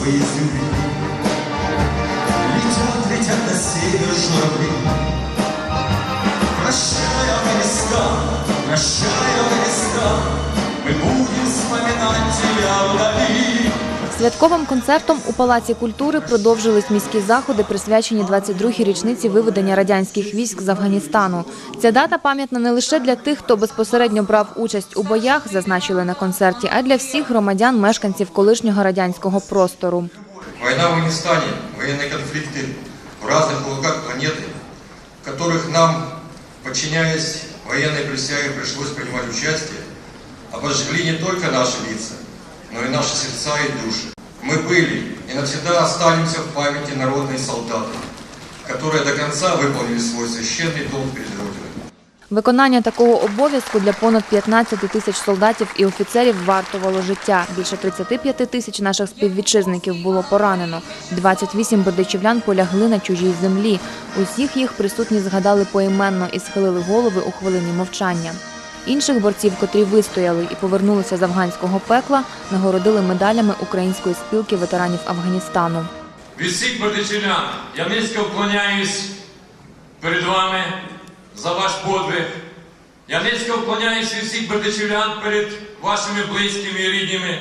своей земли. Летят, летят на север журавли. Прощай, Афганистан, прощай, Афганистан, мы будем вспоминать тебя вдали. Святковим концертом у Палаці культури продовжились міські заходи, присвячені 22-й річниці виведення радянських військ з Афганістану. Ця дата пам'ятна не лише для тих, хто безпосередньо брав участь у боях, зазначили на концерті, а й для всіх громадян, мешканців колишнього радянського простору. Война в Афганистане, военные конфликты в разных уголках планеты, в которых нам, подчиняясь военной присяге, пришлось принимать участие, обожгли не только наши лица, но и наши сердца и души. Мы были и навсегда останемся в памяти народные солдаты, которые до конца выполнили свой священный долг перед Родиной. Виконання такого обов'язку для понад 15 тисяч солдатів і офіцерів вартувало життя. Більше 35 тисяч наших співвітчизників було поранено. 28 бердичівлян полягли на чужій землі. Усіх їх присутні згадали поіменно і схилили голови у хвилині мовчання. Інших борців, котрі вистояли і повернулися з афганського пекла, нагородили медалями Української спілки ветеранів Афганістану. Від всіх бердичівлян я низько вклоняюсь перед вами за ваш подвиг. Я низько вклоняюсь від всіх бердичівлян перед вашими близькими і рідними.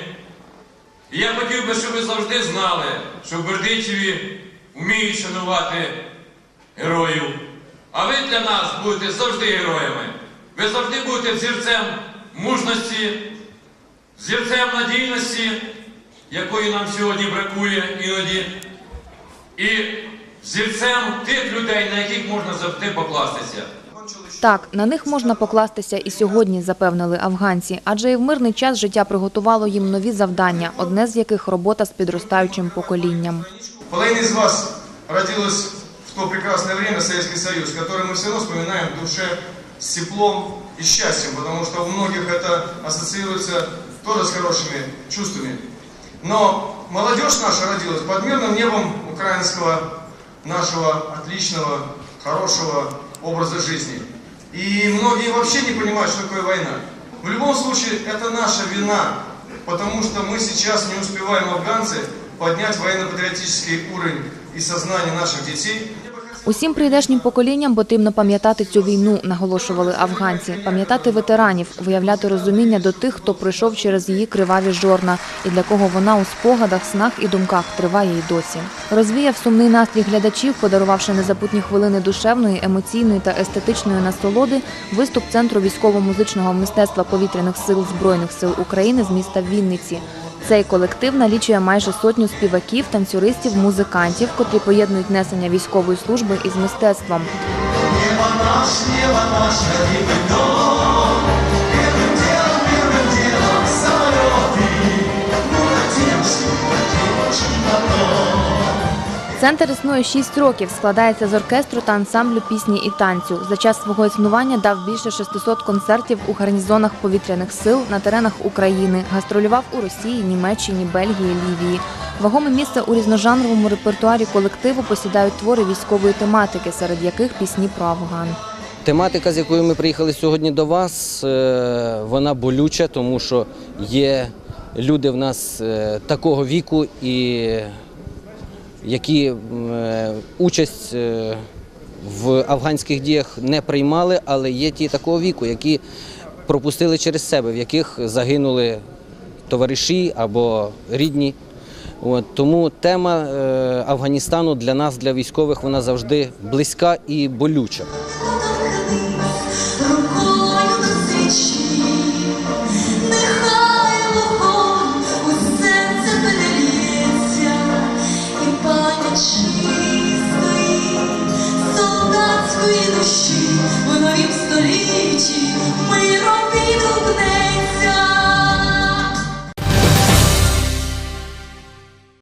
І я хотів би, щоб ви завжди знали, що в Бердичеві вміють шанувати героїв. А ви для нас будете завжди героями. Ви завжди будете взірцем мужності, взірцем надійності, якої нам сьогодні бракує іноді, і взірцем тих людей, на яких можна завжди покластися. Так, на них можна покластися і сьогодні, запевнили афганці, адже і в мирний час життя приготувало їм нові завдання, одне з яких робота з підростаючим поколінням. Половина из вас родилась в то прекрасное время Советский Союз, который мы все равно вспоминаем в душе с теплом и счастьем, потому что у многих это ассоциируется тоже с хорошими чувствами. Но молодежь наша родилась под мирным небом украинского нашего отличного, хорошего образа жизни. И многие вообще не понимают, что такое война. В любом случае, это наша вина, потому что мы сейчас не успеваем, афганцы, поднять военно-патриотический уровень и сознание наших детей. Усім прийдешнім поколінням потрібно пам'ятати цю війну, наголошували афганці, пам'ятати ветеранів, виявляти розуміння до тих, хто пройшов через її криваві жорна, і для кого вона у спогадах, снах і думках триває й досі. Розвіяв сумний настрій глядачів, подарувавши незабутні хвилини душевної, емоційної та естетичної насолоди, виступ центру військово-музичного мистецтва повітряних сил збройних сил України з міста Вінниці. Цей колектив налічує майже сотню співаків, танцюристів, музикантів, котрі поєднують несення військової служби із мистецтвом. Небо Центр існує 6 років, складається з оркестру та ансамблю пісні і танцю. За час свого існування дав більше 600 концертів у гарнізонах повітряних сил на теренах України, гастролював у Росії, Німеччині, Бельгії, Лівії. Вагоме місце у різножанровому репертуарі колективу посідають твори військової тематики, серед яких пісні про Афган. Тематика, з якою ми приїхали сьогодні до вас, е, вона болюча, тому що є люди в нас е, такого віку, і які е, участь е, в афганських діях не приймали, але є ті такого віку, які пропустили через себе, в яких загинули товариші або рідні. От, тому тема е, Афганістану для нас, для військових, вона завжди близька і болюча. 情